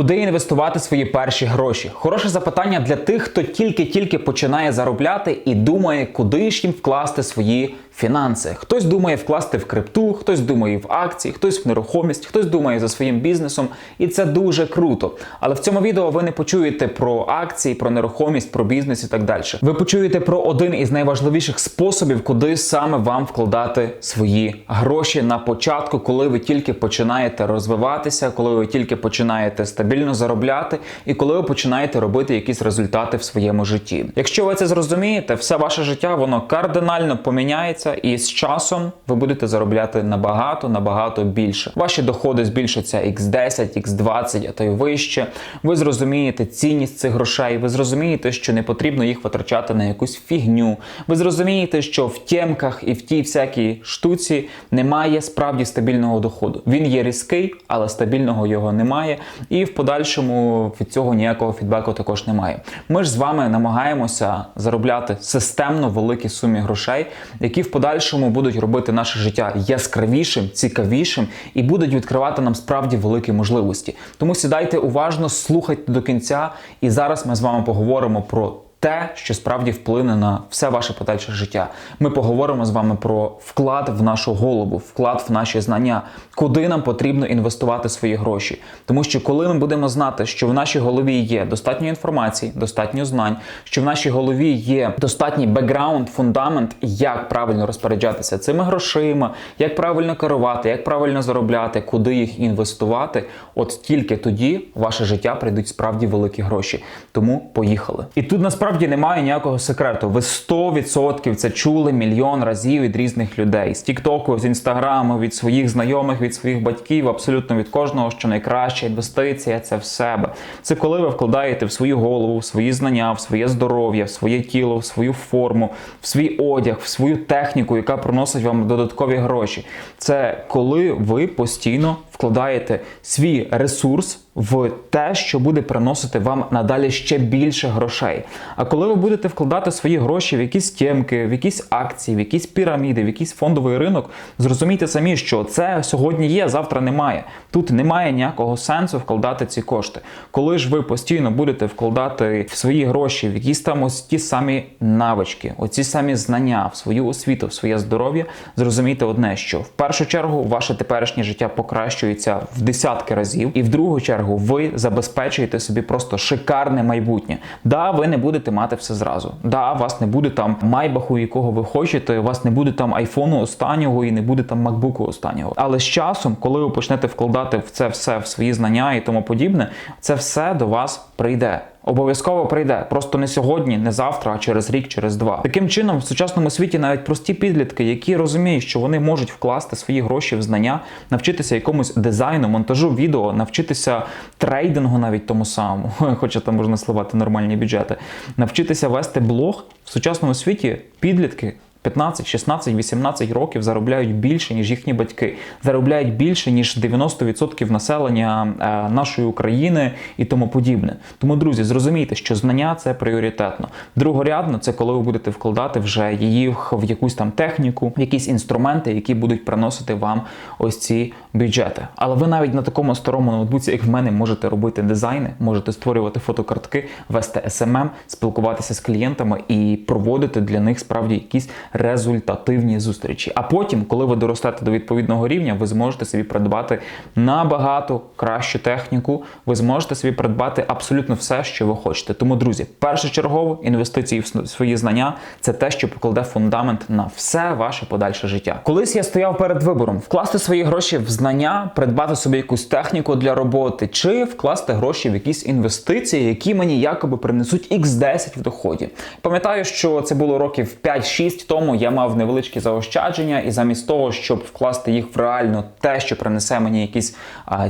Куди інвестувати свої перші гроші? Хороше запитання для тих, хто тільки-тільки починає заробляти і думає, куди ж їм вкласти свої фінанси. Хтось думає вкласти в крипту, хтось думає в акції, хтось в нерухомість, хтось думає за своїм бізнесом, і це дуже круто. Але в цьому відео ви не почуєте про акції, про нерухомість, про бізнес і так далі. Ви почуєте про один із найважливіших способів, куди саме вам вкладати свої гроші на початку, коли ви тільки починаєте розвиватися, коли ви тільки починаєте стабільно заробляти, і коли ви починаєте робити якісь результати в своєму житті. Якщо ви це зрозумієте, все ваше життя воно кардинально поміняється, і з часом ви будете заробляти набагато, набагато більше. Ваші доходи збільшаться x10, x20, а то й вище. Ви зрозумієте цінність цих грошей, ви зрозумієте, що не потрібно їх витрачати на якусь фігню. Ви зрозумієте, що в тємках і в тій всякій штуці немає справді стабільного доходу. Він є різкий, але стабільного його немає. І в подальшому від цього ніякого фідбеку також немає. Ми ж з вами намагаємося заробляти системно великі суми грошей, які в подальшому будуть робити наше життя яскравішим, цікавішим і будуть відкривати нам справді великі можливості. Тому сідайте уважно, слухайте до кінця, і зараз ми з вами поговоримо про. Те, що справді вплине на все ваше подальше життя. Ми поговоримо з вами про вклад в нашу голову, вклад в наші знання, куди нам потрібно інвестувати свої гроші. Тому що коли ми будемо знати, що в нашій голові є достатньо інформації, достатньо знань, що в нашій голові є достатній бекграунд, фундамент, як правильно розпоряджатися цими грошима, як правильно керувати, як правильно заробляти, куди їх інвестувати, от тільки тоді в ваше життя прийдуть справді великі гроші. Тому поїхали. І тут насправді насправді немає ніякого секрету. Ви 100% це чули мільйон разів від різних людей з Тіктоку, з інстаграму, від своїх знайомих, від своїх батьків, абсолютно від кожного, що найкраща інвестиція це в себе. Це коли ви вкладаєте в свою голову, в свої знання, в своє здоров'я, в своє тіло, в свою форму, в свій одяг, в свою техніку, яка приносить вам додаткові гроші. Це коли ви постійно вкладаєте свій ресурс в те, що буде приносити вам надалі ще більше грошей. А коли ви будете вкладати свої гроші в якісь тємки, в якісь акції, в якісь піраміди, в якийсь фондовий ринок, зрозумійте самі, що це сьогодні є, завтра немає. Тут немає ніякого сенсу вкладати ці кошти. Коли ж ви постійно будете вкладати в свої гроші, в якісь там ось ті самі навички, оці самі знання, в свою освіту, в своє здоров'я, зрозумійте одне, що в першу чергу ваше теперішнє життя покращується в десятки разів, і в другу чергу ви забезпечуєте собі просто шикарне майбутнє. Да, ви не будете мати все зразу. Да, у вас не буде там майбаху, якого ви хочете, у вас не буде там айфону останнього і не буде там макбуку останнього. Але з часом, коли ви почнете вкладати в це все в свої знання і тому подібне, це все до вас прийде. Обов'язково прийде. Просто не сьогодні, не завтра, а через рік, через два. Таким чином, в сучасному світі навіть прості підлітки, які розуміють, що вони можуть вкласти свої гроші в знання, навчитися якомусь дизайну, монтажу відео, навчитися трейдингу, навіть тому самому, хоча там можна сливати нормальні бюджети, навчитися вести блог в сучасному світі. Підлітки 15, 16, 18 років заробляють більше, ніж їхні батьки, заробляють більше, ніж 90% населення е, нашої України і тому подібне. Тому, друзі, зрозумійте, що знання це пріоритетно. Другорядно це коли ви будете вкладати вже її в якусь там техніку, в якісь інструменти, які будуть приносити вам ось ці бюджети. Але ви навіть на такому старому ноутбуці, як в мене, можете робити дизайни, можете створювати фотокартки, вести SMM, спілкуватися з клієнтами і проводити для них справді якісь результативні зустрічі. А потім, коли ви доростете до відповідного рівня, ви зможете собі придбати набагато кращу техніку. Ви зможете собі придбати абсолютно все, що ви хочете. Тому, друзі, першочергово інвестиції в свої знання це те, що покладе фундамент на все ваше подальше життя. Колись я стояв перед вибором: вкласти свої гроші в знання, придбати собі якусь техніку для роботи, чи вкласти гроші в якісь інвестиції, які мені якоби принесуть x10 в доході. Пам'ятаю, що це було років 5-6 тому тому я мав невеличкі заощадження, і замість того, щоб вкласти їх в реально те, що принесе мені якісь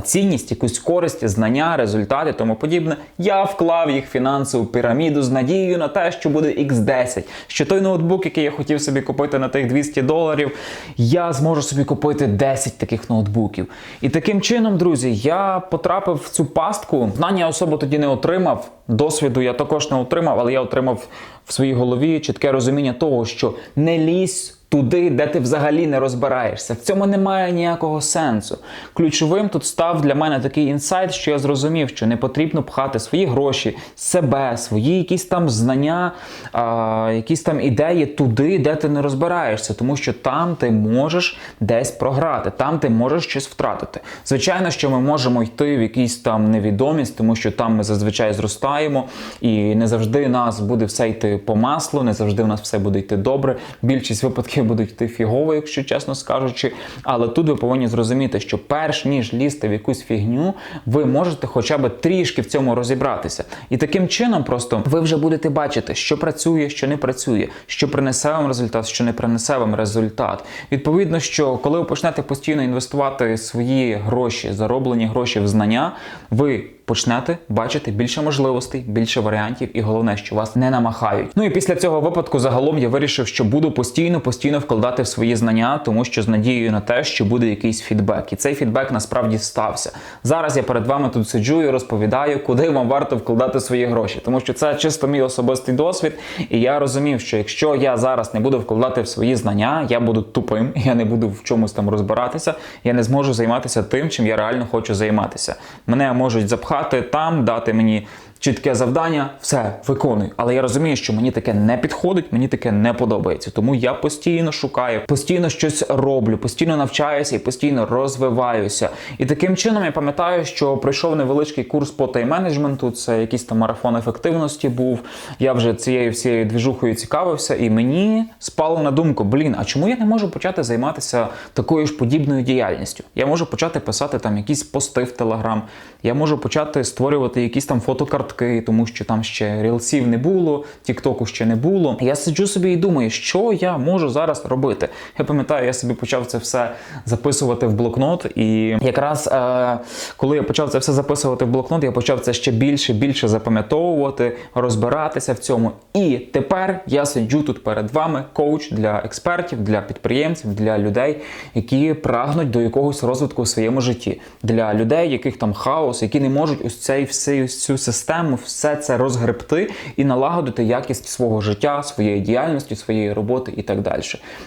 цінність, якусь користь, знання, результати, тому подібне, я вклав їх фінансову піраміду з надією на те, що буде X10, що той ноутбук, який я хотів собі купити на тих 200 доларів, я зможу собі купити 10 таких ноутбуків. І таким чином, друзі, я потрапив в цю пастку. Знання особо тоді не отримав. Досвіду я також не отримав, але я отримав в своїй голові чітке розуміння того, що не лізь туди, де ти взагалі не розбираєшся. В цьому немає ніякого сенсу. Ключовим тут став для мене такий інсайт, що я зрозумів, що не потрібно пхати свої гроші, себе, свої якісь там знання, а, якісь там ідеї туди, де ти не розбираєшся, тому що там ти можеш десь програти, там ти можеш щось втратити. Звичайно, що ми можемо йти в якийсь там невідомість, тому що там ми зазвичай зростаємо, і не завжди нас буде все йти по маслу, не завжди у нас все буде йти добре. Більшість випадків будуть йти фігово, якщо чесно скажучи. Але тут ви повинні зрозуміти, що перш ніж лізти в якусь фігню, ви можете хоча б трішки в цьому розібратися. І таким чином, просто ви вже будете бачити, що працює, що не працює, що принесе вам результат, що не принесе вам результат. Відповідно, що коли ви почнете постійно інвестувати свої гроші, зароблені гроші в знання, ви почнете бачити більше можливостей, більше варіантів, і головне, що вас не намахають. Ну і після цього випадку загалом я вирішив, що буду постійно, постійно вкладати в свої знання, тому що з надією на те, що буде якийсь фідбек. І цей фідбек насправді стався. Зараз я перед вами тут сиджу і розповідаю, куди вам варто вкладати свої гроші, тому що це чисто мій особистий досвід. І я розумів, що якщо я зараз не буду вкладати в свої знання, я буду тупим, я не буду в чомусь там розбиратися, я не зможу займатися тим, чим я реально хочу займатися. Мене можуть запхати там, дати мені чітке завдання, все виконую. Але я розумію, що мені таке не підходить, мені таке не подобається. Тому я постійно шукаю, постійно щось роблю, постійно навчаюся і постійно розвиваюся. І таким чином я пам'ятаю, що пройшов невеличкий курс по тайм-менеджменту, це якийсь там марафон ефективності був. Я вже цією всією двіжухою цікавився, і мені спало на думку: блін, а чому я не можу почати займатися такою ж подібною діяльністю? Я можу почати писати там якісь пости в Телеграм, я можу почати створювати якісь там фотокартки, тому що там ще рілсів не було, тіктоку ще не було. Я сиджу собі і думаю, що я можу зараз робити. Я пам'ятаю, я собі почав це все записувати в блокнот, і якраз е, коли я почав це все записувати в блокнот, я почав це ще більше, більше запам'ятовувати, розбиратися в цьому. І тепер я сиджу тут перед вами, коуч для експертів, для підприємців, для людей, які прагнуть до якогось розвитку у своєму житті, для людей, яких там хаос, які не можуть ось цей всю, всю систему, все це розгребти і налагодити якість свого життя, своєї діяльності, своєї роботи і так далі.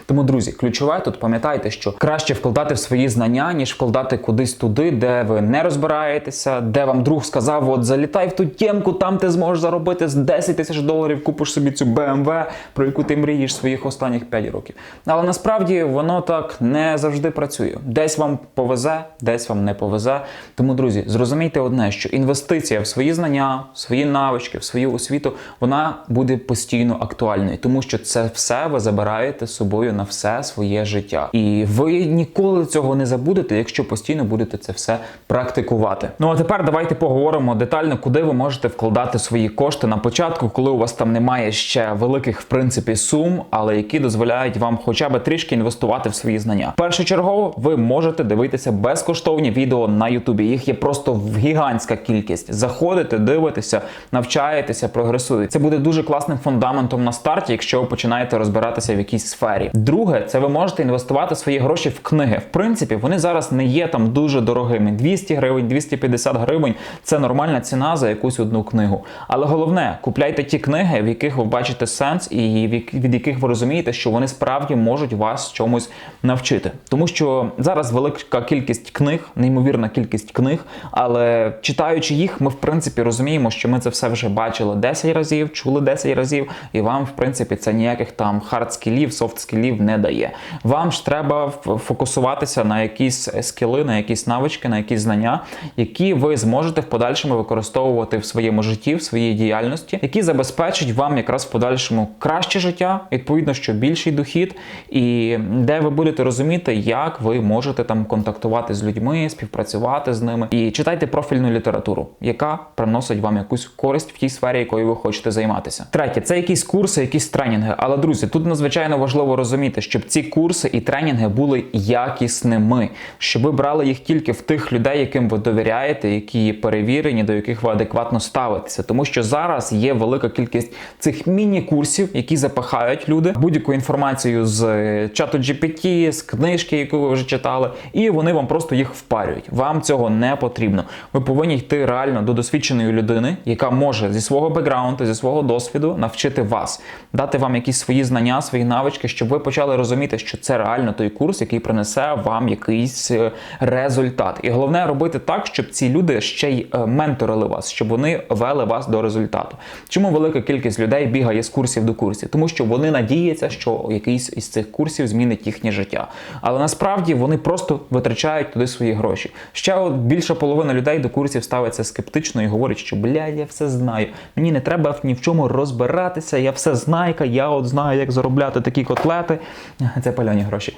Тому, друзі, ключове тут пам'ятайте, що краще вкладати в свої знання, ніж вкладати кудись туди, де ви не розбираєтеся, де вам друг сказав: от залітай в ту тємку, там ти зможеш заробити з 10 тисяч доларів, купиш собі цю BMW, про яку ти мрієш своїх останніх 5 років. Але насправді воно так не завжди працює. Десь вам повезе, десь вам не повезе. Тому, друзі, зрозумійте одне, що інвестиція в свої знання, свої навички, в свою освіту, вона буде постійно актуальною, тому що це все ви забираєте з собою на все своє життя. І ви ніколи цього не забудете, якщо постійно будете це все практикувати. Ну а тепер давайте поговоримо детально, куди ви можете вкладати свої кошти на початку, коли у вас там немає ще великих в принципі сум, але які дозволяють вам хоча б трішки інвестувати в свої знання. Першочергово ви можете дивитися безкоштовні відео на Ютубі. Їх є просто гігантська кількість. Заходите, дивитеся, навчаєтеся, прогресуєте. Це буде дуже класним фундаментом на старті, якщо ви починаєте розбиратися в якійсь сфері. Друге, це ви можете інвестувати свої гроші в книги. В принципі, вони зараз не є там дуже дорогими. 200 гривень, 250 гривень це нормальна ціна за якусь одну книгу. Але головне, купляйте ті книги, в яких ви бачите сенс, і від яких ви розумієте, що вони справді можуть вас чомусь навчити. Тому що зараз велика кількість книг, неймовірна кількість книг, але читаючи їх, ми в принципі розуміємо, що ми це все вже бачили 10 разів, чули 10 разів, і вам, в принципі, це ніяких там хард-скілів, софт-скілів не дає. Вам ж треба фокусуватися на якісь скіли, на якісь навички, на якісь знання, які ви зможете в подальшому використовувати в своєму житті, в своїй діяльності, які забезпечать вам якраз в подальшому краще життя, відповідно, що більший дохід, і де ви будете розуміти, як ви можете там контактувати з людьми, співпрацювати з ними. І читайте профільну літературу, яка приносить вам якусь користь в тій сфері, якою ви хочете займатися. Третє, це якісь курси, якісь тренінги. Але друзі, тут надзвичайно важливо розуміти, щоб ці курси і тренінги були якісними, щоб ви брали їх тільки в тих людей, яким ви довіряєте, які перевірені, до яких ви адекватно ставитеся. Тому що зараз є велика кількість цих міні-курсів, які запахають люди будь-яку інформацію з чату GPT, з книжки, яку ви вже читали, і вони вам просто їх впарюють. Вам цього не потрібно. Ви повинні йти реально до досвідченої людини людини, яка може зі свого бекграунду, зі свого досвіду навчити вас, дати вам якісь свої знання, свої навички, щоб ви почали розуміти, що це реально той курс, який принесе вам якийсь е, результат. І головне робити так, щоб ці люди ще й е, менторили вас, щоб вони вели вас до результату. Чому велика кількість людей бігає з курсів до курсів? Тому що вони надіються, що якийсь із цих курсів змінить їхнє життя. Але насправді вони просто витрачають туди свої гроші. Ще більша половина людей до курсів ставиться скептично і говорить, що блядь, я все знаю. Мені не треба ні в чому розбиратися. Я все знайка, я от знаю, як заробляти такі котлети. Це пальоні гроші.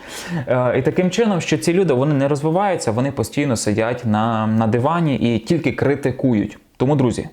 Е, І таким чином, що ці люди вони не розвиваються, вони постійно сидять на, на дивані і тільки критикують. Тому, друзі,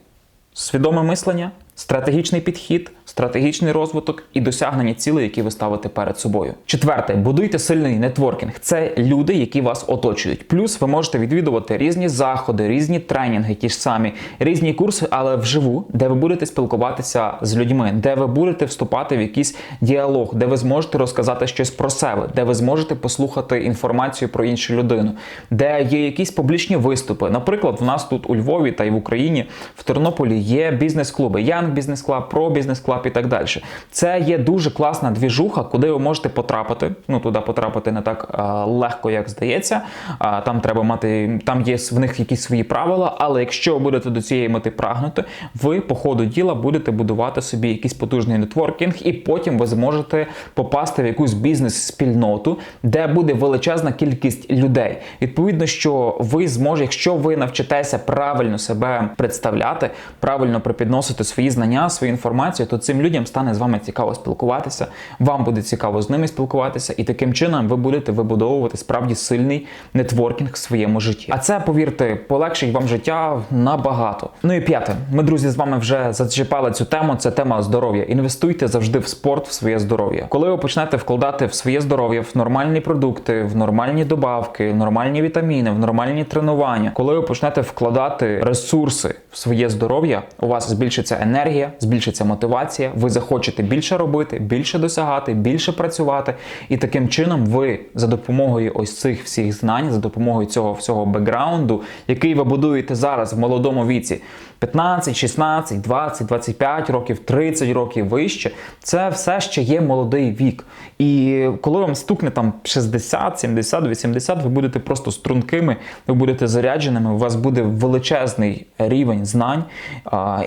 свідоме мислення, стратегічний підхід, стратегічний розвиток і досягнення цілей, які ви ставите перед собою. Четверте, будуйте сильний нетворкінг. Це люди, які вас оточують. Плюс ви можете відвідувати різні заходи, різні тренінги, ті ж самі, різні курси, але вживу, де ви будете спілкуватися з людьми, де ви будете вступати в якийсь діалог, де ви зможете розказати щось про себе, де ви зможете послухати інформацію про іншу людину, де є якісь публічні виступи. Наприклад, в нас тут у Львові та й в Україні в Тернополі є бізнес-клуби, Young Business Club, Pro Business Club і так далі. Це є дуже класна двіжуха, куди ви можете потрапити. Ну туди потрапити не так а, легко, як здається. А, там треба мати, там є в них якісь свої правила. Але якщо ви будете до цієї мети прагнути, ви по ходу діла будете будувати собі якийсь потужний нетворкінг, і потім ви зможете попасти в якусь бізнес-спільноту, де буде величезна кількість людей. Відповідно, що ви зможете, якщо ви навчитеся правильно себе представляти, правильно припідносити свої знання, свою інформацію, то цим людям стане з вами цікаво спілкуватися. Вам буде цікаво з ними спілкуватися, і таким чином ви будете вибудовувати справді сильний нетворкінг в своєму житті. А це, повірте, полегшить вам життя набагато. Ну і п'яте, ми, друзі, з вами вже зачіпали цю тему. Це тема здоров'я. Інвестуйте завжди в спорт, в своє здоров'я. Коли ви почнете вкладати в своє здоров'я, в нормальні продукти, в нормальні добавки, в нормальні вітаміни, в нормальні тренування, коли ви почнете вкладати ресурси в своє здоров'я, у вас збільшиться енергія, збільшиться мотивація. Ви захочете більше робити, більше досягати, більше працювати, і таким чином ви за допомогою ось цих всіх знань, за допомогою цього всього бекграунду, який ви будуєте зараз в молодому віці. 15, 16, 20, 25 років, 30 років вище, це все ще є молодий вік. І коли вам стукне там 60, 70, 80, ви будете просто стрункими, ви будете зарядженими, у вас буде величезний рівень знань,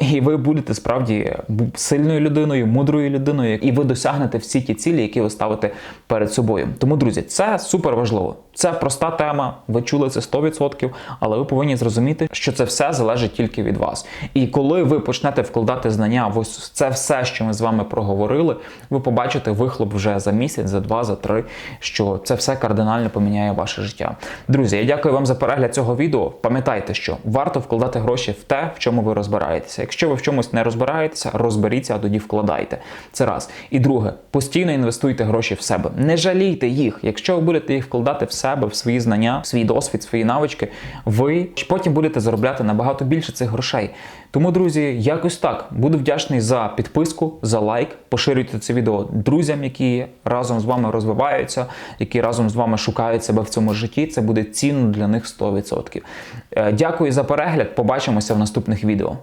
і ви будете справді сильною людиною, мудрою людиною, і ви досягнете всі ті цілі, які ви ставите перед собою. Тому, друзі, це супер важливо. Це проста тема, ви чули це 100%, але ви повинні зрозуміти, що це все залежить тільки від вас. І коли ви почнете вкладати знання в ось це все, що ми з вами проговорили, ви побачите вихлоп вже за місяць, за два, за три, що це все кардинально поміняє ваше життя. Друзі, я дякую вам за перегляд цього відео. Пам'ятайте, що варто вкладати гроші в те, в чому ви розбираєтеся. Якщо ви в чомусь не розбираєтеся, розберіться, а тоді вкладайте. Це раз. І друге, постійно інвестуйте гроші в себе. Не жалійте їх. Якщо ви будете їх вкладати в себе, в свої знання, в свій досвід, свої навички, ви потім будете заробляти набагато більше цих грошей. Тому, друзі, якось так. Буду вдячний за підписку, за лайк. Поширюйте це відео друзям, які разом з вами розвиваються, які разом з вами шукають себе в цьому житті. Це буде цінно для них 100%. Е, Дякую за перегляд. Побачимося в наступних відео.